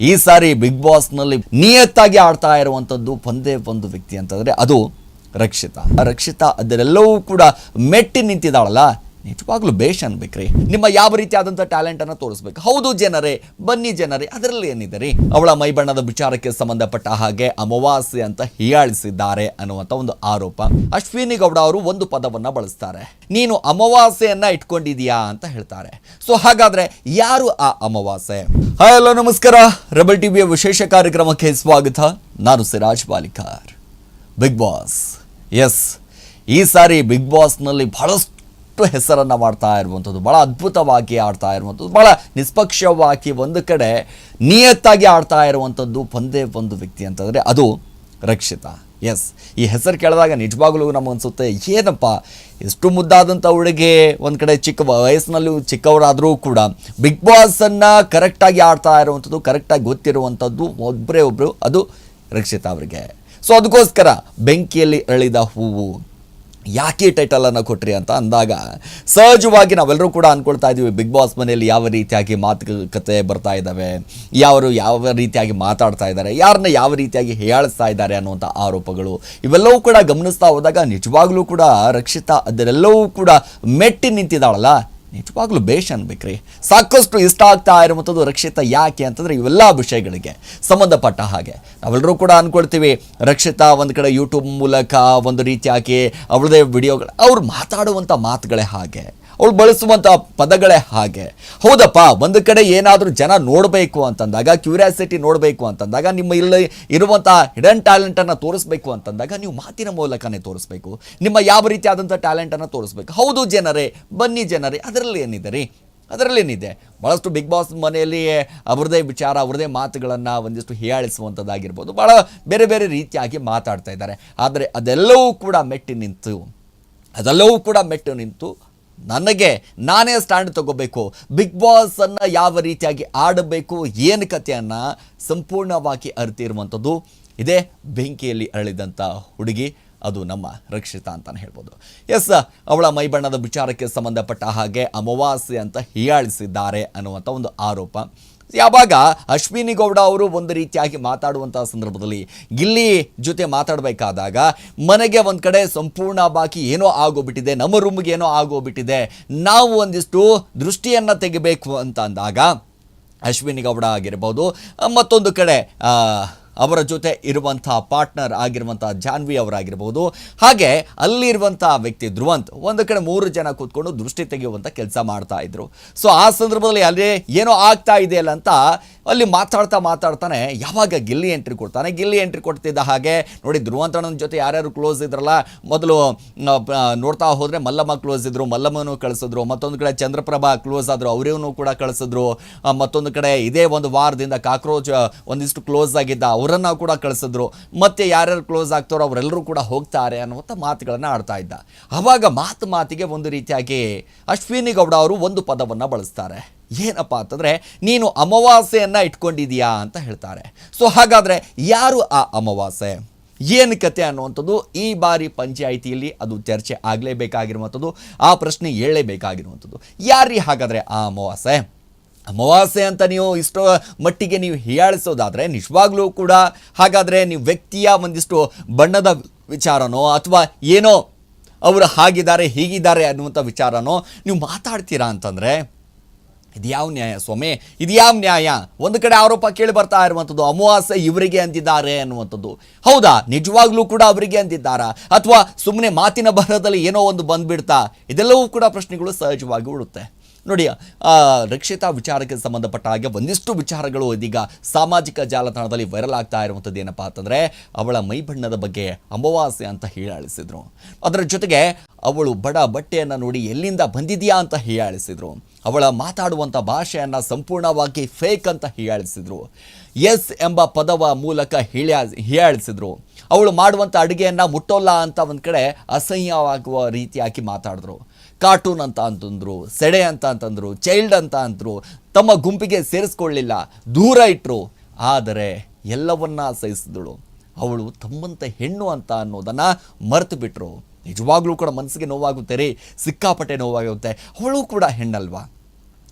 ಈ ಸಾರಿ ಬಿಗ್ ಬಾಸ್ನಲ್ಲಿ ನಿಯತ್ತಾಗಿ ಆಡ್ತಾ ಇರುವಂಥದ್ದು ಒಂದೇ ಒಂದು ವ್ಯಕ್ತಿ ಅಂತಂದರೆ ಅದು ರಕ್ಷಿತಾ. ರಕ್ಷಿತಾ ಅದರೆಲ್ಲವೂ ಕೂಡ ಮೆಟ್ಟಿ ನಿಂತಿದ್ದಾಳಲ್ಲ? ನಿಜವಾಗ್ಲೂ ಬೇಷ್ ಅನ್ಬೇಕ್ರಿ. ನಿಮ್ಮ ಯಾವ ರೀತಿಯಾದಂಥ ಟ್ಯಾಲೆಂಟ್ ಅನ್ನ ತೋರಿಸ್ಬೇಕು? ಹೌದು ಜನರೇ, ಬನ್ನಿ ಜನರೇ, ಅದರಲ್ಲಿ ಏನಿದೆ ರೀ? ಅವಳ ಮೈಬಣ್ಣದ ವಿಚಾರಕ್ಕೆ ಸಂಬಂಧಪಟ್ಟ ಹಾಗೆ ಅಮಾವಾಸ್ಯೆ ಅಂತ ಹೀಯಾಳಿಸಿದ್ದಾರೆ ಅನ್ನುವಂಥ ಒಂದು ಆರೋಪ. ಅಶ್ವಿನಿ ಗೌಡ ಅವರು ಒಂದು ಪದವನ್ನ ಬಳಸ್ತಾರೆ. ನೀನು ಅಮಾವಾಸ್ಯೆಯನ್ನ ಇಟ್ಕೊಂಡಿದೀಯಾ ಅಂತ ಹೇಳ್ತಾರೆ. ಸೊ ಹಾಗಾದ್ರೆ ಯಾರು ಆ ಅಮಾವಾಸ್ಯೆ? ಹಾಯ್ ಹಲೋ, ನಮಸ್ಕಾರ. ರೆಬಲ್ ಟಿವಿಯ ವಿಶೇಷ ಕಾರ್ಯಕ್ರಮಕ್ಕೆ ಸ್ವಾಗತ. ನಾನು ಸಿರಾಜ್ ಬಾಲಿಕಾರ್. ಬಿಗ್ ಬಾಸ್ ಎಸ್ ಈ ಸಾರಿ ಬಿಗ್ ಬಾಸ್ನಲ್ಲಿ ಬಹಳಷ್ಟು ಹೆಸರನ್ನು ಮಾಡ್ತಾ ಇರುವಂಥದ್ದು ಭಾಳ ಅದ್ಭುತವಾಗಿ ಆಡ್ತಾ ಇರುವಂಥದ್ದು ಭಾಳ ನಿಷ್ಪಕ್ಷವಾಗಿ ಒಂದು ಕಡೆ ನಿಯತ್ತಾಗಿ ಆಡ್ತಾ ಇರುವಂಥದ್ದು ಒಂದೇ ಒಂದು ವ್ಯಕ್ತಿ ಅಂತಂದರೆ ಅದು ರಕ್ಷಿತ. ಎಸ್ ಈ ಹೆಸರು ಕೇಳಿದಾಗ ನಿಜವಾಗ್ಲೂ ನಮಗನ್ಸುತ್ತೆ ಏನಪ್ಪ, ಎಷ್ಟು ಮುದ್ದಾದಂಥ ಹುಡುಗಿ, ಒಂದು ಕಡೆ ಚಿಕ್ಕ ವಯಸ್ಸಿನಲ್ಲೂ ಚಿಕ್ಕವರಾದರೂ ಕೂಡ ಬಿಗ್ ಬಾಸನ್ನು ಕರೆಕ್ಟಾಗಿ ಆಡ್ತಾ ಇರುವಂಥದ್ದು ಕರೆಕ್ಟಾಗಿ ಗೊತ್ತಿರುವಂಥದ್ದು ಒಬ್ಬರೇ ಒಬ್ಬರು ಅದು ರಕ್ಷಿತಾ ಅವರಿಗೆ. ಸೊ ಅದಕ್ಕೋಸ್ಕರ ಬೆಂಕಿಯಲ್ಲಿ ಅರಳಿದ ಹೂವು ಯಾಕೆ ಟೈಟಲನ್ನು ಕೊಟ್ರಿ ಅಂತ ಅಂದಾಗ, ಸಹಜವಾಗಿ ನಾವೆಲ್ಲರೂ ಕೂಡ ಅಂದ್ಕೊಳ್ತಾ ಇದ್ದೀವಿ ಬಿಗ್ ಬಾಸ್ ಮನೆಯಲ್ಲಿ ಯಾವ ರೀತಿಯಾಗಿ ಮಾತುಕತೆ ಬರ್ತಾ ಇದ್ದಾವೆ ಯಾರು ಯಾವ ರೀತಿಯಾಗಿ ಮಾತಾಡ್ತಾ ಇದ್ದಾರೆ ಯಾರನ್ನ ಯಾವ ರೀತಿಯಾಗಿ ಹೇಳಿಸ್ತಾ ಇದ್ದಾರೆ ಅನ್ನುವಂಥ ಆರೋಪಗಳು ಇವೆಲ್ಲವೂ ಕೂಡ ಗಮನಿಸ್ತಾ ಹೋದಾಗ ನಿಜವಾಗ್ಲೂ ಕೂಡ ರಕ್ಷಿತಾ ಅದರೆಲ್ಲವೂ ಕೂಡ ಮೆಟ್ಟಿ ನಿಂತಿದ್ದಾಳಲ್ಲ ನಿಜವಾಗ್ಲೂ ಬೇಷ್ ಅನ್ಬೇಕ್ರಿ ಸಾಕಷ್ಟು ಇಷ್ಟ ಆಗ್ತಾ ಇರುವಂಥದ್ದು ರಕ್ಷಿತಾ ಯಾಕೆ ಅಂತಂದ್ರೆ ಇವೆಲ್ಲ ವಿಷಯಗಳಿಗೆ ಸಂಬಂಧಪಟ್ಟ ಹಾಗೆ. ನಾವೆಲ್ಲರೂ ಕೂಡ ಅಂದ್ಕೊಳ್ತೀವಿ ರಕ್ಷಿತಾ ಒಂದು ಕಡೆ ಯೂಟ್ಯೂಬ್ ಮೂಲಕ ಒಂದು ರೀತಿಯಾಗಿ ಅವಳದೇ ವಿಡಿಯೋಗಳು ಅವ್ರು ಮಾತಾಡುವಂಥ ಮಾತುಗಳೇ ಹಾಗೆ. ಅವಳು ಬಳಸುವಂಥ ಪದಗಳೇ ಹಾಗೆ. ಹೌದಪ್ಪ, ಒಂದು ಕಡೆ ಏನಾದರೂ ಜನ ನೋಡಬೇಕು ಅಂತಂದಾಗ ಕ್ಯೂರಿಯಾಸಿಟಿ ನೋಡಬೇಕು ಅಂತಂದಾಗ, ನಿಮ್ಮ ಇಲ್ಲಿ ಇರುವಂಥ ಹಿಡನ್ ಟ್ಯಾಲೆಂಟನ್ನು ತೋರಿಸ್ಬೇಕು ಅಂತಂದಾಗ, ನೀವು ಮಾತಿನ ಮೂಲಕನೇ ತೋರಿಸ್ಬೇಕು. ನಿಮ್ಮ ಯಾವ ರೀತಿಯಾದಂಥ ಟ್ಯಾಲೆಂಟನ್ನು ತೋರಿಸ್ಬೇಕು. ಹೌದು ಜನರೇ, ಬನ್ನಿ ಜನರೇ, ಅದರಲ್ಲಿ ಏನಿದೆ ರೀ? ಅದರಲ್ಲೇನಿದೆ ಭಾಳಷ್ಟು ಬಿಗ್ ಬಾಸ್ ಮನೆಯಲ್ಲಿ ಅವ್ರದೇ ವಿಚಾರ, ಅವ್ರದೇ ಮಾತುಗಳನ್ನು ಒಂದಿಷ್ಟು ಹೀಯಾಳಿಸುವಂಥದ್ದಾಗಿರ್ಬೋದು. ಭಾಳ ಬೇರೆ ಬೇರೆ ರೀತಿಯಾಗಿ ಮಾತಾಡ್ತಾ ಇದ್ದಾರೆ. ಆದರೆ ಅದೆಲ್ಲವೂ ಕೂಡ ಮೆಟ್ಟಿ ನಿಂತು, ಅದೆಲ್ಲವೂ ಕೂಡ ಮೆಟ್ಟು ನಿಂತು ನನಗೆ ನಾನೇ ಸ್ಟ್ಯಾಂಡ್ ತಗೋಬೇಕು. ಬಿಗ್ ಬಾಸ್ ಅನ್ನ ಯಾವ ರೀತಿಯಾಗಿ ಆಡಬೇಕು, ಏನು ಕಥೆಯನ್ನು ಸಂಪೂರ್ಣವಾಗಿ ಅರಿತಿರುವಂಥದ್ದು ಇದೇ ಬೆಂಕಿಯಲ್ಲಿ ಅರಳಿದಂಥ ಹುಡುಗಿ. ಅದು ನಮ್ಮ ರಕ್ಷಿತಾ ಅಂತಲೇ ಹೇಳ್ಬೋದು. ಎಸ್ ಅವಳ ಮೈಬಣ್ಣದ ವಿಚಾರಕ್ಕೆ ಸಂಬಂಧಪಟ್ಟ ಹಾಗೆ ಅಮಾವಾಸ್ಯೆ ಅಂತ ಹೀಯಾಳಿಸಿದ್ದಾರೆ ಅನ್ನುವಂಥ ಒಂದು ಆರೋಪ. ಯಾವಾಗ ಅಶ್ವಿನಿ ಗೌಡ ಅವರು ಒಂದು ರೀತಿಯಾಗಿ ಮಾತಾಡುವಂತಹ ಸಂದರ್ಭದಲ್ಲಿ ಗಿಲ್ಲಿ ಜೊತೆ ಮಾತಾಡಬೇಕಾದಾಗ ಮನೆಗೆ ಒಂದು ಕಡೆ ಸಂಪೂರ್ಣ ಬಾಕಿ ಏನೋ ಆಗೋಗ್ಬಿಟ್ಟಿದೆ, ನಮ್ಮ ರೂಮ್ಗೆ ಏನೋ ಆಗೋಗ್ಬಿಟ್ಟಿದೆ, ನಾವು ಒಂದಿಷ್ಟು ದೃಷ್ಟಿಯನ್ನು ತೆಗಿಬೇಕು ಅಂತ ಅಂದಾಗ ಅಶ್ವಿನಿ ಗೌಡ ಆಗಿರ್ಬೋದು, ಮತ್ತೊಂದು ಕಡೆ ಅವರ ಜೊತೆ ಇರುವಂಥ ಪಾರ್ಟ್ನರ್ ಆಗಿರುವಂಥ ಜಾನ್ವಿ ಅವರಾಗಿರ್ಬೋದು. ಹಾಗೆ ಅಲ್ಲಿರುವಂಥ ವ್ಯಕ್ತಿ ಧ್ರುವಂತ್ ಒಂದು ಕಡೆ ಮೂರು ಜನ ಕೂತ್ಕೊಂಡು ದೃಷ್ಟಿ ತೆಗೆಯುವಂಥ ಕೆಲಸ ಮಾಡ್ತಾ ಇದ್ರು. ಸೊ ಆ ಸಂದರ್ಭದಲ್ಲಿ ಅಲ್ಲಿ ಏನೋ ಆಗ್ತಾ ಇದೆಯಲ್ಲ ಅಂತ ಅಲ್ಲಿ ಮಾತಾಡ್ತಾ ಮಾತಾಡ್ತಾನೆ, ಯಾವಾಗ ಗಿಲ್ಲಿ ಎಂಟ್ರಿ ಕೊಡ್ತಾನೆ? ಗಿಲ್ಲಿ ಎಂಟ್ರಿ ಕೊಡ್ತಿದ್ದ ಹಾಗೆ, ನೋಡಿ ಧ್ರುವಂತನ ಜೊತೆ ಯಾರ್ಯಾರು ಕ್ಲೋಸ್ ಇದ್ರಲ್ಲ, ಮೊದಲು ನೋಡ್ತಾ ಹೋದರೆ ಮಲ್ಲಮ್ಮ ಕ್ಲೋಸ್ ಇದ್ದರು ಮಲ್ಲಮ್ಮನು ಕಳಿಸಿದ್ರು, ಮತ್ತೊಂದು ಕಡೆ ಚಂದ್ರಪ್ರಭಾ ಕ್ಲೋಸ್ ಆದರು, ಅವರೇನು ಕೂಡ ಕಳಿಸಿದ್ರು. ಮತ್ತೊಂದು ಕಡೆ ಇದೇ ಒಂದು ವಾರದಿಂದ ಕಾಕ್ರೋಚ್ ಒಂದಿಷ್ಟು ಕ್ಲೋಸ್ ಆಗಿದ್ದ ಅವರನ್ನು ಕೂಡ ಕಳಿಸಿದ್ರು. ಮತ್ತೆ ಯಾರ್ಯಾರು ಕ್ಲೋಸ್ ಆಗ್ತಾರೋ ಅವರೆಲ್ಲರೂ ಕೂಡ ಹೋಗ್ತಾರೆ ಅನ್ನುವಂಥ ಮಾತುಗಳನ್ನು ಆಡ್ತಾ ಇದ್ದ. ಅವಾಗ ಮಾತು ಮಾತಿಗೆ ಒಂದು ರೀತಿಯಾಗಿ ಅಶ್ವಿನಿ ಗೌಡ ಅವರು ಒಂದು ಪದವನ್ನು ಬಳಸ್ತಾರೆ. ಏನಪ್ಪ ಅಂತಂದರೆ, ನೀನು ಅಮಾವಾಸ್ಯೆಯನ್ನು ಇಟ್ಕೊಂಡಿದೀಯಾ ಅಂತ ಹೇಳ್ತಾರೆ. ಸೊ ಹಾಗಾದರೆ ಯಾರು ಆ ಅಮಾವಾಸ್ಯೆ? ಏನು ಕತೆ ಅನ್ನುವಂಥದ್ದು ಈ ಬಾರಿ ಪಂಚಾಯಿತಿಯಲ್ಲಿ ಅದು ಚರ್ಚೆ ಆಗಲೇಬೇಕಾಗಿರುವಂಥದ್ದು, ಆ ಪ್ರಶ್ನೆ ಹೇಳಲೇಬೇಕಾಗಿರುವಂಥದ್ದು ಯಾರೀ ಹಾಗಾದರೆ ಆ ಅಮಾವಾಸ್ಯೆ? ಅಮಾವಾಸ್ಯೆ ಅಂತ ನೀವು ಇಷ್ಟೋ ಮಟ್ಟಿಗೆ ನೀವು ಹೀಯಾಳಿಸೋದಾದರೆ ನಿಜವಾಗ್ಲೂ ಕೂಡ ಹಾಗಾದರೆ ನೀವು ವ್ಯಕ್ತಿಯ ಒಂದಿಷ್ಟು ಬಣ್ಣದ ವಿಚಾರನೋ ಅಥವಾ ಏನೋ, ಅವರು ಹಾಗಿದ್ದಾರೆ ಹೀಗಿದ್ದಾರೆ ಅನ್ನುವಂಥ ವಿಚಾರನೋ ನೀವು ಮಾತಾಡ್ತೀರಾ ಅಂತಂದರೆ ಇದು ಯಾವ ನ್ಯಾಯ? ಸ್ವಾಮಿ ಇದು ಯಾವ ನ್ಯಾಯ? ಒಂದು ಕಡೆ ಆರೋಪ ಕೇಳಿ ಬರ್ತಾ ಇರುವಂಥದ್ದು, ಅಮಾವಾಸ್ಯೆ ಇವರಿಗೆ ಅಂದಿದ್ದಾರೆ ಅನ್ನುವಂಥದ್ದು. ಹೌದಾ? ನಿಜವಾಗ್ಲೂ ಕೂಡ ಅವರಿಗೆ ಅಂದಿದ್ದಾರಾ? ಅಥವಾ ಸುಮ್ಮನೆ ಮಾತಿನ ಬರದಲ್ಲಿ ಏನೋ ಒಂದು ಬಂದ್ಬಿಡ್ತಾ? ಇದೆಲ್ಲವೂ ಕೂಡ ಪ್ರಶ್ನೆಗಳು ಸಹಜವಾಗಿ ಉಳುತ್ತೆ ನೋಡಿ ರಕ್ಷಿತಾ ವಿಚಾರಕ್ಕೆ ಸಂಬಂಧಪಟ್ಟ ಹಾಗೆ ಒಂದಿಷ್ಟು ವಿಚಾರಗಳು ಇದೀಗ ಸಾಮಾಜಿಕ ಜಾಲತಾಣದಲ್ಲಿ ವೈರಲ್ ಆಗ್ತಾ ಇರುವಂಥದ್ದು ಏನಪ್ಪ ಅಂತಂದರೆ, ಅವಳ ಮೈಬಣ್ಣದ ಬಗ್ಗೆ ಅಮಾವಾಸ್ಯೆ ಅಂತ ಹೀಯಾಳಿಸಿದ್ರು. ಅದರ ಜೊತೆಗೆ ಅವಳು ಬಡ ಬಟ್ಟೆಯನ್ನು ನೋಡಿ ಎಲ್ಲಿಂದ ಬಂದಿದೆಯಾ ಅಂತ ಹೀಯಾಳಿಸಿದ್ರು. ಅವಳ ಮಾತಾಡುವಂಥ ಭಾಷೆಯನ್ನು ಸಂಪೂರ್ಣವಾಗಿ ಫೇಕ್ ಅಂತ ಹೀಯಾಳಿಸಿದ್ರು. ಎಸ್ ಎಂಬ ಪದವ ಮೂಲಕ ಹೀಳ್ಯಾ, ಹೀಯಾಳಿಸಿದ್ರು. ಅವಳು ಮಾಡುವಂಥ ಅಡುಗೆಯನ್ನು ಮುಟ್ಟೋಲ್ಲ ಅಂತ ಒಂದು ಕಡೆ ಅಸಹ್ಯವಾಗುವ ರೀತಿಯಾಗಿ ಮಾತಾಡಿದ್ರು. ಕಾರ್ಟೂನ್ ಅಂತ ಅಂತಂದರು, ಸೆಡೆ ಅಂತ ಅಂತಂದರು ಚೈಲ್ಡ್ ಅಂತ ಅಂತರು ತಮ್ಮ ಗುಂಪಿಗೆ ಸೇರಿಸ್ಕೊಳ್ಳಿಲ್ಲ, ದೂರ ಇಟ್ಟರು ಆದರೆ ಎಲ್ಲವನ್ನ ಸಹಿಸಿದಳು ಅವಳು ತಮ್ಮಂತ ಹೆಣ್ಣು ಅಂತ ಅನ್ನೋದನ್ನು ಮರೆತು ಬಿಟ್ರು ನಿಜವಾಗ್ಲೂ ಕೂಡ ಮನಸ್ಸಿಗೆ ನೋವಾಗುತ್ತೆ ರೀ ಸಿಕ್ಕಾಪಟ್ಟೆ ನೋವಾಗುತ್ತೆ. ಅವಳು ಕೂಡ ಹೆಣ್ಣಲ್ವಾ?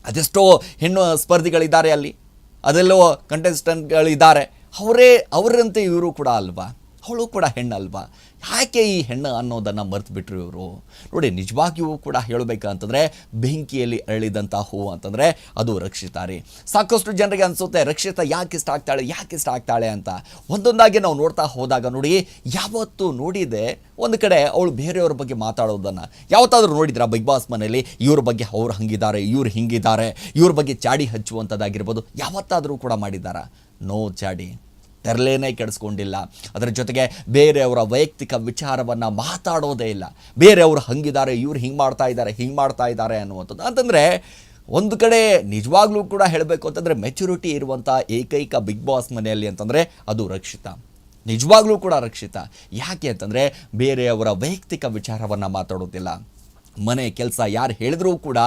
ಅದೆಷ್ಟೋ ಹೆಣ್ಣು ಸ್ಪರ್ಧಿಗಳಿದ್ದಾರೆ ಅಲ್ಲಿ. ಅದೆಲ್ಲೋ ಕಂಟೆಸ್ಟೆಂಟ್ಗಳಿದ್ದಾರೆ ಅವರೇ, ಅವರಂತೆ ಇವರು ಕೂಡ ಅಲ್ವಾ? ಅವಳು ಕೂಡ ಹೆಣ್ಣಲ್ವಾ? ಯಾಕೆ ಈ ಹೆಣ್ಣು ಅನ್ನೋದನ್ನು ಮರೆತು ಬಿಟ್ರು ಇವರು? ನೋಡಿ, ನಿಜವಾಗಿಯೂ ಕೂಡ ಹೇಳಬೇಕಂತಂದ್ರೆ, ಬೆಂಕಿಯಲ್ಲಿ ಅರಳಿದಂಥ ಹೂವು ಅಂತಂದರೆ ಅದು ರಕ್ಷಿತಾರಿ. ಸಾಕಷ್ಟು ಜನರಿಗೆ ಅನಿಸುತ್ತೆ, ರಕ್ಷಿತಾ ಯಾಕೆ ಇಷ್ಟ ಆಗ್ತಾಳೆ, ಯಾಕೆ ಇಷ್ಟ ಆಗ್ತಾಳೆ ಅಂತ. ಒಂದೊಂದಾಗಿ ನಾವು ನೋಡ್ತಾ ಹೋದಾಗ ನೋಡಿ, ಯಾವತ್ತು ನೋಡಿದೆ, ಒಂದು ಕಡೆ ಅವಳು ಬೇರೆಯವ್ರ ಬಗ್ಗೆ ಮಾತಾಡೋದನ್ನು. ಯಾವತ್ತಾದ್ರೂ ನೋಡಿದ್ರಾ ಬಿಗ್ ಬಾಸ್ ಮನೆಯಲ್ಲಿ, ಇವ್ರ ಬಗ್ಗೆ ಅವ್ರು ಹಂಗಿದ್ದಾರೆ, ಇವ್ರು ಹಿಂಗಿದ್ದಾರೆ, ಇವ್ರ ಬಗ್ಗೆ ಚಾಡಿ ಹಚ್ಚುವಂಥದ್ದಾಗಿರ್ಬೋದು ಯಾವತ್ತಾದರೂ ಕೂಡ ಮಾಡಿದ್ದಾರಾ? ನೋ ಚಾಡಿ. ತೆರಲೇನೇ ಕೆಡಿಸ್ಕೊಂಡಿಲ್ಲ. ಅದರ ಜೊತೆಗೆ ಬೇರೆಯವರ ವೈಯಕ್ತಿಕ ವಿಚಾರವನ್ನು ಮಾತಾಡೋದೇ ಇಲ್ಲ. ಬೇರೆಯವರು ಹಂಗಿದ್ದಾರೆ, ಇವ್ರು ಹಿಂಗೆ ಮಾಡ್ತಾ ಇದ್ದಾರೆ, ಹಿಂಗೆ ಮಾಡ್ತಾ ಇದ್ದಾರೆ ಅನ್ನುವಂಥದ್ದು. ಅಂತಂದರೆ ಒಂದು ಕಡೆ ನಿಜವಾಗ್ಲೂ ಕೂಡ ಹೇಳಬೇಕು ಅಂತಂದರೆ ಮೆಚುರಿಟಿ ಇರುವಂಥ ಏಕೈಕ ಬಿಗ್ ಬಾಸ್ ಮನೆಯಲ್ಲಿ ಅಂತಂದರೆ ಅದು ರಕ್ಷಿತ. ನಿಜವಾಗ್ಲೂ ಕೂಡ ರಕ್ಷಿತ. ಯಾಕೆ ಅಂತಂದರೆ ಬೇರೆಯವರ ವೈಯಕ್ತಿಕ ವಿಚಾರವನ್ನು ಮಾತಾಡೋದಿಲ್ಲ. ಮನೆ ಕೆಲಸ ಯಾರು ಹೇಳಿದ್ರೂ ಕೂಡ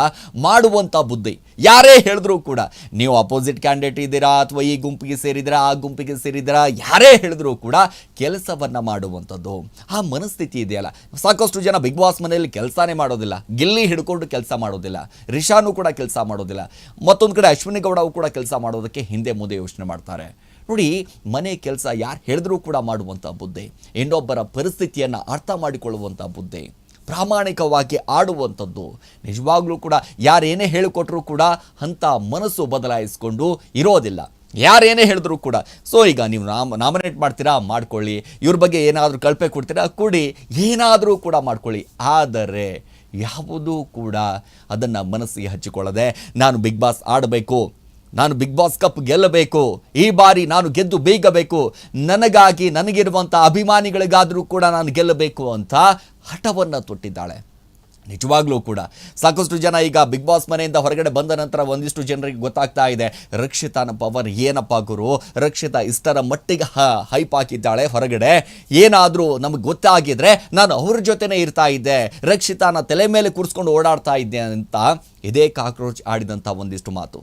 ಮಾಡುವಂಥ ಬುದ್ಧಿ. ಯಾರೇ ಹೇಳಿದ್ರೂ ಕೂಡ. ನೀವು ಅಪೋಸಿಟ್ ಕ್ಯಾಂಡಿಡೇಟ್ ಇದ್ದೀರಾ ಅಥವಾ ಈ ಗುಂಪಿಗೆ ಸೇರಿದ್ದೀರಾ, ಆ ಗುಂಪಿಗೆ ಸೇರಿದ್ದೀರಾ, ಯಾರೇ ಹೇಳಿದ್ರೂ ಕೂಡ ಕೆಲಸವನ್ನು ಮಾಡುವಂಥದ್ದು. ಆ ಮನಸ್ಥಿತಿ ಇದೆಯಲ್ಲ. ಸಾಕಷ್ಟು ಜನ ಬಿಗ್ ಬಾಸ್ ಮನೆಯಲ್ಲಿ ಕೆಲಸನೇ ಮಾಡೋದಿಲ್ಲ. ಗಿಲ್ಲಿ ಹಿಡ್ಕೊಂಡು ಕೆಲಸ ಮಾಡೋದಿಲ್ಲ. ರಿಷಾನು ಕೂಡ ಕೆಲಸ ಮಾಡೋದಿಲ್ಲ. ಮತ್ತೊಂದು ಕಡೆ ಅಶ್ವಿನಿ ಗೌಡವು ಕೂಡ ಕೆಲಸ ಮಾಡೋದಕ್ಕೆ ಹಿಂದೆ ಮುಂದೆ ಯೋಚನೆ ಮಾಡ್ತಾರೆ. ನೋಡಿ, ಮನೆ ಕೆಲಸ ಯಾರು ಹೇಳಿದ್ರೂ ಕೂಡ ಮಾಡುವಂಥ ಬುದ್ಧಿ. ಇನ್ನೊಬ್ಬರ ಪರಿಸ್ಥಿತಿಯನ್ನು ಅರ್ಥ ಮಾಡಿಕೊಳ್ಳುವಂಥ ಬುದ್ಧಿ. ಪ್ರಾಮಾಣಿಕವಾಗಿ ಆಡುವಂಥದ್ದು. ನಿಜವಾಗ್ಲೂ ಕೂಡ ಯಾರೇನೇ ಹೇಳಿಕೊಟ್ರೂ ಕೂಡ ಅಂಥ ಮನಸ್ಸು ಬದಲಾಯಿಸ್ಕೊಂಡು ಇರೋದಿಲ್ಲ. ಯಾರೇನೇ ಹೇಳಿದ್ರು ಕೂಡ. ಸೊ ಈಗ ನೀವು ನಾಮ, ನಾಮಿನೇಟ್ ಮಾಡ್ತೀರಾ? ಮಾಡ್ಕೊಳ್ಳಿ. ಇವ್ರ ಬಗ್ಗೆ ಏನಾದರೂ ಕಳಪೆ ಕೊಡ್ತೀರಾ? ಕೊಡಿ. ಏನಾದರೂ ಕೂಡ ಮಾಡ್ಕೊಳ್ಳಿ. ಆದರೆ ಯಾವುದೂ ಕೂಡ ಅದನ್ನು ಮನಸ್ಸಿಗೆ ಹಚ್ಚಿಕೊಳ್ಳದೆ, ನಾನು ಬಿಗ್ ಬಾಸ್ ಆಡಬೇಕು. ನಾನು ಬಿಗ್ ಬಾಸ್ ಕಪ್ ಗೆಲ್ಲಬೇಕು. ಈ ಬಾರಿ ನಾನು ಗೆದ್ದು ಬೇಗಬೇಕು. ನನಗಾಗಿ ನನಗಿರುವಂಥ ಅಭಿಮಾನಿಗಳಿಗಾದರೂ ಕೂಡ ನಾನು ಗೆಲ್ಲಬೇಕು ಅಂತ ಹಠವನ್ನು ತೊಟ್ಟಿದ್ದಾಳೆ. ನಿಜವಾಗ್ಲೂ ಕೂಡ ಸಾಕಷ್ಟು ಜನ ಈಗ ಬಿಗ್ ಬಾಸ್ ಮನೆಯಿಂದ ಹೊರಗಡೆ ಬಂದ ನಂತರ ಒಂದಿಷ್ಟು ಜನರಿಗೆ ಗೊತ್ತಾಗ್ತಾ ಇದೆ. ರಕ್ಷಿತಾನ ಪವರ್ ಏನಪ್ಪ ಗುರು? ರಕ್ಷಿತಾ ಇಷ್ಟರ ಮಟ್ಟಿಗೆ ಹೈಪ್ ಹಾಕಿದ್ದಾಳೆ ಹೊರಗಡೆ. ಏನಾದರೂ ನಮಗೆ ಗೊತ್ತಾಗಿದ್ರೆ ನಾನು ಅವ್ರ ಜೊತೆನೇ ಇರ್ತಾ ಇದ್ದೆ. ರಕ್ಷಿತಾನ ತಲೆ ಮೇಲೆ ಕೂರಿಸ್ಕೊಂಡು ಓಡಾಡ್ತಾ ಇದ್ದೆ ಅಂತ ಇದೇ ಕಾಕ್ರೋಚ್ ಆಡಿದಂಥ ಒಂದಿಷ್ಟು ಮಾತು.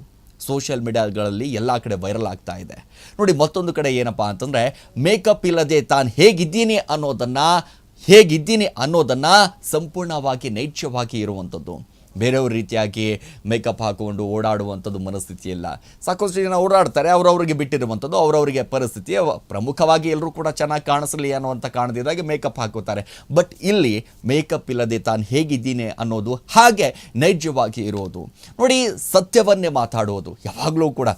ಸೋಷಿಯಲ್ ಮೀಡಿಯಾಗಳಲ್ಲಿ ಎಲ್ಲ ಕಡೆ ವೈರಲ್ ಆಗ್ತಾ ಇದೆ. ನೋಡಿ, ಮತ್ತೊಂದು ಕಡೆ ಏನಪ್ಪ ಅಂತಂದರೆ ಮೇಕಪ್ ಇಲ್ಲದೆ ತಾನು ಹೇಗಿದ್ದೀನಿ ಅನ್ನೋದನ್ನು ಹೇಗಿದ್ದೀನಿ ಅನ್ನೋದನ್ನು ಸಂಪೂರ್ಣವಾಗಿ ನೈಜವಾಗಿ ಇರುವಂಥದ್ದು ಬೇರೆಯವ್ರ ರೀತಿಯಾಗಿ ಮೇಕಪ್ ಹಾಕೊಂಡು ಓಡಾಡುವಂಥದ್ದು ಮನಸ್ಥಿತಿ ಇಲ್ಲ ಸಾಕಷ್ಟು ಜನ ಓಡಾಡ್ತಾರೆ ಅವರವರಿಗೆ ಬಿಟ್ಟಿರುವಂಥದ್ದು ಅವರವರಿಗೆ ಪರಿಸ್ಥಿತಿ ಪ್ರಮುಖವಾಗಿ ಎಲ್ಲರೂ ಕೂಡ ಚೆನ್ನಾಗಿ ಕಾಣಿಸಲಿ ಅನ್ನುವಂಥ ಕಾರಣದಿಂದಾಗಿ ಮೇಕಪ್ ಹಾಕುತ್ತಾರೆ ಬಟ್ ಇಲ್ಲಿ ಮೇಕಪ್ ಇಲ್ಲದೆ ತಾನು ಹೇಗಿದ್ದೀನಿ ಅನ್ನೋದು ಹಾಗೆ ನೈಜವಾಗಿ ಇರೋದು. ನೋಡಿ, ಸತ್ಯವನ್ನೇ ಮಾತಾಡೋದು ಯಾವಾಗಲೂ ಕೂಡ.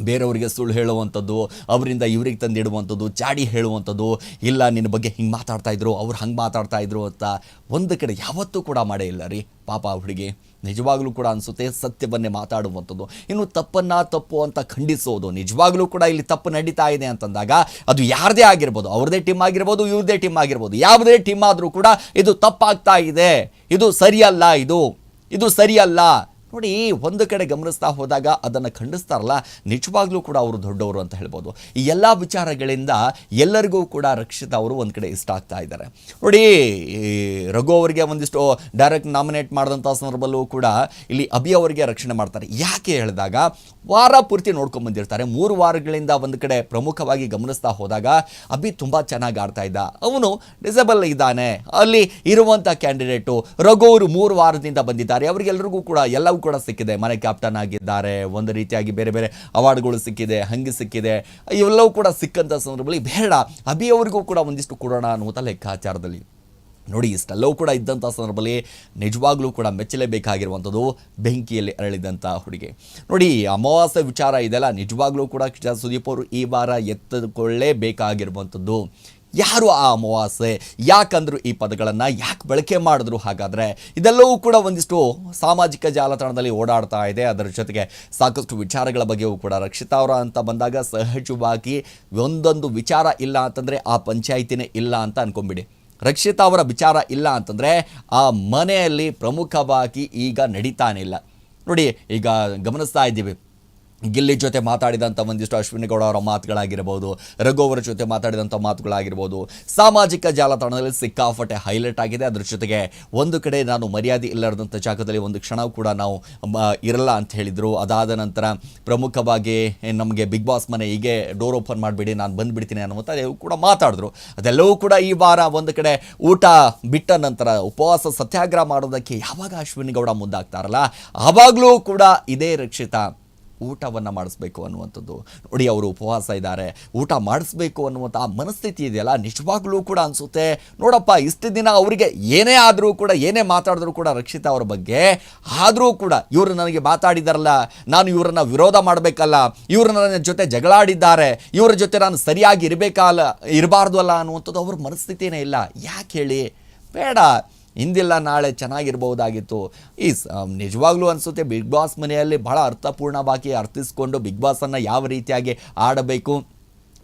ಬೇರೆಯವರಿಗೆ ಸುಳ್ಳು ಹೇಳುವಂಥದ್ದು, ಅವರಿಂದ ಇವ್ರಿಗೆ ತಂದಿಡುವಂಥದ್ದು, ಚಾಡಿ ಹೇಳುವಂಥದ್ದು, ಇಲ್ಲ ನಿನ್ನ ಬಗ್ಗೆ ಹಿಂಗೆ ಮಾತಾಡ್ತಾ ಇದ್ರು, ಅವ್ರು ಹಂಗೆ ಮಾತಾಡ್ತಾ ಇದ್ರು ಅಂತ ಒಂದು ಕಡೆ ಯಾವತ್ತೂ ಕೂಡ ಮಾಡೇ ಇಲ್ಲ ರೀ. ಪಾಪ ಹುಡುಗಿ. ನಿಜವಾಗ್ಲೂ ಕೂಡ ಅನಿಸುತ್ತೆ ಸತ್ಯವನ್ನೇ ಮಾತಾಡುವಂಥದ್ದು. ಇನ್ನು ತಪ್ಪನ್ನು ತಪ್ಪು ಅಂತ ಖಂಡಿಸೋದು, ನಿಜವಾಗ್ಲೂ ಕೂಡ ಇಲ್ಲಿ ತಪ್ಪು ನಡೀತಾ ಇದೆ ಅಂತಂದಾಗ ಅದು ಯಾರದೇ ಆಗಿರ್ಬೋದು, ಅವ್ರದೇ ಟೀಮ್ ಆಗಿರ್ಬೋದು, ಇವ್ರದೇ ಟೀಮ್ ಆಗಿರ್ಬೋದು, ಯಾವುದೇ ಟೀಮ್ ಆದರೂ ಕೂಡ ಇದು ತಪ್ಪಾಗ್ತಾ ಇದೆ. ಇದು ಸರಿಯಲ್ಲ ಇದು. ಇದು ಸರಿಯಲ್ಲ. ನೋಡಿ, ಒಂದು ಕಡೆ ಗಮನಿಸ್ತಾ ಹೋದಾಗ ಅದನ್ನು ಖಂಡಿಸ್ತಾರಲ್ಲ, ನಿಜವಾಗ್ಲೂ ಕೂಡ ಅವರು ದೊಡ್ಡವರು ಅಂತ ಹೇಳ್ಬೋದು. ಈ ಎಲ್ಲ ವಿಚಾರಗಳಿಂದ ಎಲ್ಲರಿಗೂ ಕೂಡ ರಕ್ಷಿತ ಅವರು ಒಂದು ಕಡೆ ಇಷ್ಟ ಆಗ್ತಾ ಇದ್ದಾರೆ. ನೋಡಿ ರಘು ಅವರಿಗೆ ಒಂದಿಷ್ಟು ಡೈರೆಕ್ಟ್ ನಾಮಿನೇಟ್ ಮಾಡಿದಂಥ ಸಂದರ್ಭದಲ್ಲೂ ಕೂಡ ಇಲ್ಲಿ ಅಭಿ ಅವರಿಗೆ ರಕ್ಷಣೆ ಮಾಡ್ತಾರೆ. ಯಾಕೆ ಹೇಳಿದಾಗ, ವಾರ ಪೂರ್ತಿ ನೋಡ್ಕೊಂಡು ಬಂದಿರ್ತಾರೆ. ಮೂರು ವಾರಗಳಿಂದ ಒಂದು ಕಡೆ ಪ್ರಮುಖವಾಗಿ ಗಮನಿಸ್ತಾ ಹೋದಾಗ ಅಭಿ ತುಂಬ ಚೆನ್ನಾಗಿ ಆಡ್ತಾ ಇದ್ದ. ಅವನು ಡಿಸೇಬಲ್ ಇದ್ದಾನೆ. ಅಲ್ಲಿ ಇರುವಂಥ ಕ್ಯಾಂಡಿಡೇಟು ರಘು ಅವರು ಮೂರು ವಾರದಿಂದ ಬಂದಿದ್ದಾರೆ. ಅವರಿಗೆಲ್ಲರಿಗೂ ಕೂಡ ಎಲ್ಲವೂ ಕೂಡ ಸಿಕ್ಕಿದೆ. ಮನೆ ಕ್ಯಾಪ್ಟನ್ ಆಗಿದ್ದಾರೆ, ಒಂದು ರೀತಿಯಾಗಿ ಬೇರೆ ಬೇರೆ ಅವಾರ್ಡ್ಗಳು ಸಿಕ್ಕಿದೆ, ಹಂಗೆ ಸಿಕ್ಕಿದೆ. ಇವೆಲ್ಲವೂ ಕೂಡ ಸಿಕ್ಕಂಥ ಸಂದರ್ಭದಲ್ಲಿ ಬೇಡ, ಅಭಿ ಅವರಿಗೂ ಕೂಡ ಒಂದಿಷ್ಟು ಕೊಡೋಣ ಅನ್ನುವಂಥ ಲೆಕ್ಕಾಚಾರದಲ್ಲಿ. ನೋಡಿ, ಇಷ್ಟೆಲ್ಲವೂ ಕೂಡ ಇದ್ದಂಥ ಸಂದರ್ಭದಲ್ಲಿ ನಿಜವಾಗ್ಲೂ ಕೂಡ ಮೆಚ್ಚಲೇಬೇಕಾಗಿರುವಂಥದ್ದು ಬೆಂಕಿಯಲ್ಲಿ ಅರಳಿದಂಥ ಹುಡುಗಿ. ನೋಡಿ, ಅಮಾವಾಸ್ಯ ವಿಚಾರ ಇದೆಲ್ಲ ನಿಜವಾಗ್ಲೂ ಕೂಡ ಸುದೀಪ್ ಅವರು ಈ ವಾರ ಎತ್ತುಕೊಳ್ಳೇಬೇಕಾಗಿರುವಂಥದ್ದು. ಯಾರು ಆ ಅಮಾವಾಸ್ಯೆ ಯಾಕಂದ್ರು ಈ ಪದಗಳನ್ನು ಯಾಕೆ ಬಳಕೆ ಮಾಡಿದ್ರು ಹಾಗಾದರೆ? ಇದೆಲ್ಲವೂ ಕೂಡ ಒಂದಿಷ್ಟು ಸಾಮಾಜಿಕ ಜಾಲತಾಣದಲ್ಲಿ ಓಡಾಡ್ತಾ ಇದೆ. ಅದರ ಜೊತೆಗೆ ಸಾಕಷ್ಟು ವಿಚಾರಗಳ ಬಗ್ಗೆಯೂ ಕೂಡ ರಕ್ಷಿತಾ ಅವರ ಅಂತ ಬಂದಾಗ ಸಹಜವಾಗಿ ಒಂದೊಂದು ವಿಚಾರ ಇಲ್ಲ ಅಂತಂದರೆ ಆ ಪಂಚಾಯಿತಿನೇ ಇಲ್ಲ ಅಂತ ಅನ್ಕೊಂಬಿಡಿ ರಕ್ಷಿತಾ ಅವರ ವಿಚಾರ ಇಲ್ಲ ಅಂತಂದರೆ ಆ ಮನೆಯಲ್ಲಿ ಪ್ರಮುಖವಾಗಿ ಈಗ ನಡೀತಾನೆ ಇಲ್ಲ. ನೋಡಿ, ಈಗ ಗಮನಿಸ್ತಾ ಇದ್ದೀವಿ. ಗಿಲ್ಲಿ ಜೊತೆ ಮಾತಾಡಿದಂಥ ಒಂದಿಷ್ಟು ಅಶ್ವಿನಿ ಗೌಡ ಅವರ ಮಾತುಗಳಾಗಿರ್ಬೋದು, ರಘು ಅವರ ಜೊತೆ ಮಾತಾಡಿದಂಥ ಮಾತುಗಳಾಗಿರ್ಬೋದು, ಸಾಮಾಜಿಕ ಜಾಲತಾಣದಲ್ಲಿ ಸಿಕ್ಕಾಪಟ್ಟೆ ಹೈಲೈಟ್ ಆಗಿದೆ. ಅದ್ರ ಜೊತೆಗೆ ಒಂದು ಕಡೆ ನಾನು ಮರ್ಯಾದೆ ಇಲ್ಲದಂಥ ಜಾಗದಲ್ಲಿ ಒಂದು ಕ್ಷಣ ಕೂಡ ನಾವು ಇರಲ್ಲ ಅಂತ ಹೇಳಿದರು. ಅದಾದ ನಂತರ ಪ್ರಮುಖವಾಗಿ ನಮಗೆ ಬಿಗ್ ಬಾಸ್ ಮನೆ ಹೀಗೆ ಡೋರ್ ಓಪನ್ ಮಾಡಿಬಿಡಿ, ನಾನು ಬಂದುಬಿಡ್ತೀನಿ ಅನ್ನುವಂಥ ಎಲ್ಲವೂ ಕೂಡ ಮಾತಾಡಿದ್ರು. ಅದೆಲ್ಲವೂ ಕೂಡ ಈ ವಾರ ಒಂದು ಕಡೆ ಊಟ ಬಿಟ್ಟ ನಂತರ ಉಪವಾಸ ಸತ್ಯಾಗ್ರಹ ಮಾಡೋದಕ್ಕೆ ಯಾವಾಗ ಅಶ್ವಿನಿ ಗೌಡ ಮುಂದಾಗ್ತಾರಲ್ಲ, ಆವಾಗಲೂ ಕೂಡ ಇದೇ ರಕ್ಷಿತಾ ಊಟವನ್ನು ಮಾಡಿಸ್ಬೇಕು ಅನ್ನುವಂಥದ್ದು. ನೋಡಿ, ಅವರು ಉಪವಾಸ ಇದ್ದಾರೆ. ಊಟ ಮಾಡಿಸ್ಬೇಕು ಅನ್ನುವಂಥ ಆ ಮನಸ್ಥಿತಿ ಇದೆಯಲ್ಲ? ನಿಜವಾಗ್ಲೂ ಕೂಡ ಅನಿಸುತ್ತೆ. ನೋಡಪ್ಪ, ಇಷ್ಟು ದಿನ ಅವರಿಗೆ ಏನೇ ಆದರೂ ಕೂಡ, ಏನೇ ಮಾತಾಡಿದ್ರು ಕೂಡ ರಕ್ಷಿತಾ ಅವರ ಬಗ್ಗೆ ಆದರೂ ಕೂಡ ಇವರು ನನಗೆ ಮಾತಾಡಿದಾರಲ್ಲ, ನಾನು ಇವರನ್ನ ವಿರೋಧ ಮಾಡಬೇಕಲ್ಲ, ಇವರು ನನ್ನ ಜೊತೆ ಜಗಳಾಡಿದ್ದಾರೆ, ಇವರ ಜೊತೆ ನಾನು ಸರಿಯಾಗಿ ಇರಬೇಕಲ್ಲ, ಇರಬಾರ್ದು ಅಲ್ಲ ಅನ್ನುವಂಥದ್ದು ಅವ್ರ ಮನಸ್ಥಿತಿನೇ ಇಲ್ಲ. ಯಾಕೆ ಹೇಳಿ? ಬೇಡ. ಇಂದಿಲ್ಲ ನಾಳೆ ಚೆನ್ನಾಗಿರ್ಬೋದಾಗಿತ್ತು ಈ ನಿಜವಾಗ್ಲೂ ಅನಿಸುತ್ತೆ ಬಿಗ್ ಬಾಸ್ ಮನೆಯಲ್ಲಿ ಬಹಳ ಅರ್ಥಪೂರ್ಣವಾಗಿ ಅರ್ಥಿಸ್ಕೊಂಡು ಬಿಗ್ ಬಾಸನ್ನು ಯಾವ ರೀತಿಯಾಗಿ ಆಡಬೇಕು,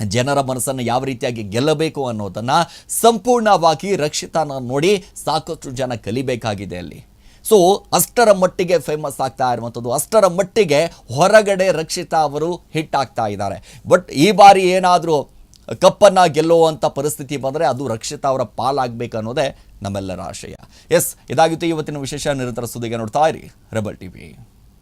ಜನರ ಮನಸ್ಸನ್ನು ಯಾವ ರೀತಿಯಾಗಿ ಗೆಲ್ಲಬೇಕು ಅನ್ನೋದನ್ನು ಸಂಪೂರ್ಣವಾಗಿ ರಕ್ಷಿತಾನ ನೋಡಿ ಸಾಕಷ್ಟು ಜನ ಕಲಿಬೇಕಾಗಿದೆ ಅಲ್ಲಿ. ಸೊ, ಅಷ್ಟರ ಮಟ್ಟಿಗೆ ಫೇಮಸ್ ಆಗ್ತಾ ಇರುವಂಥದ್ದು, ಅಷ್ಟರ ಮಟ್ಟಿಗೆ ಹೊರಗಡೆ ರಕ್ಷಿತಾ ಅವರು ಹಿಟ್ ಆಗ್ತಾ ಇದ್ದಾರೆ. ಬಟ್ ಈ ಬಾರಿ ಏನಾದರೂ ಕಪ್ಪನ್ನು ಗೆಲ್ಲುವಂಥ ಪರಿಸ್ಥಿತಿ ಬಂದರೆ ಅದು ರಕ್ಷಿತಾ ಅವರ ಪಾಲಾಗಬೇಕು ಅನ್ನೋದೇ ನಮ್ಮೆಲ್ಲರ ಆಶಯ. ಎಸ್ ಇದಾಗಿತ್ತು ಇವತ್ತಿನ ವಿಶೇಷ ನಿರಂತರ ಸುದ್ದಿಗೆ ನೋಡ್ತಾ ಇರಿ. Rebel TV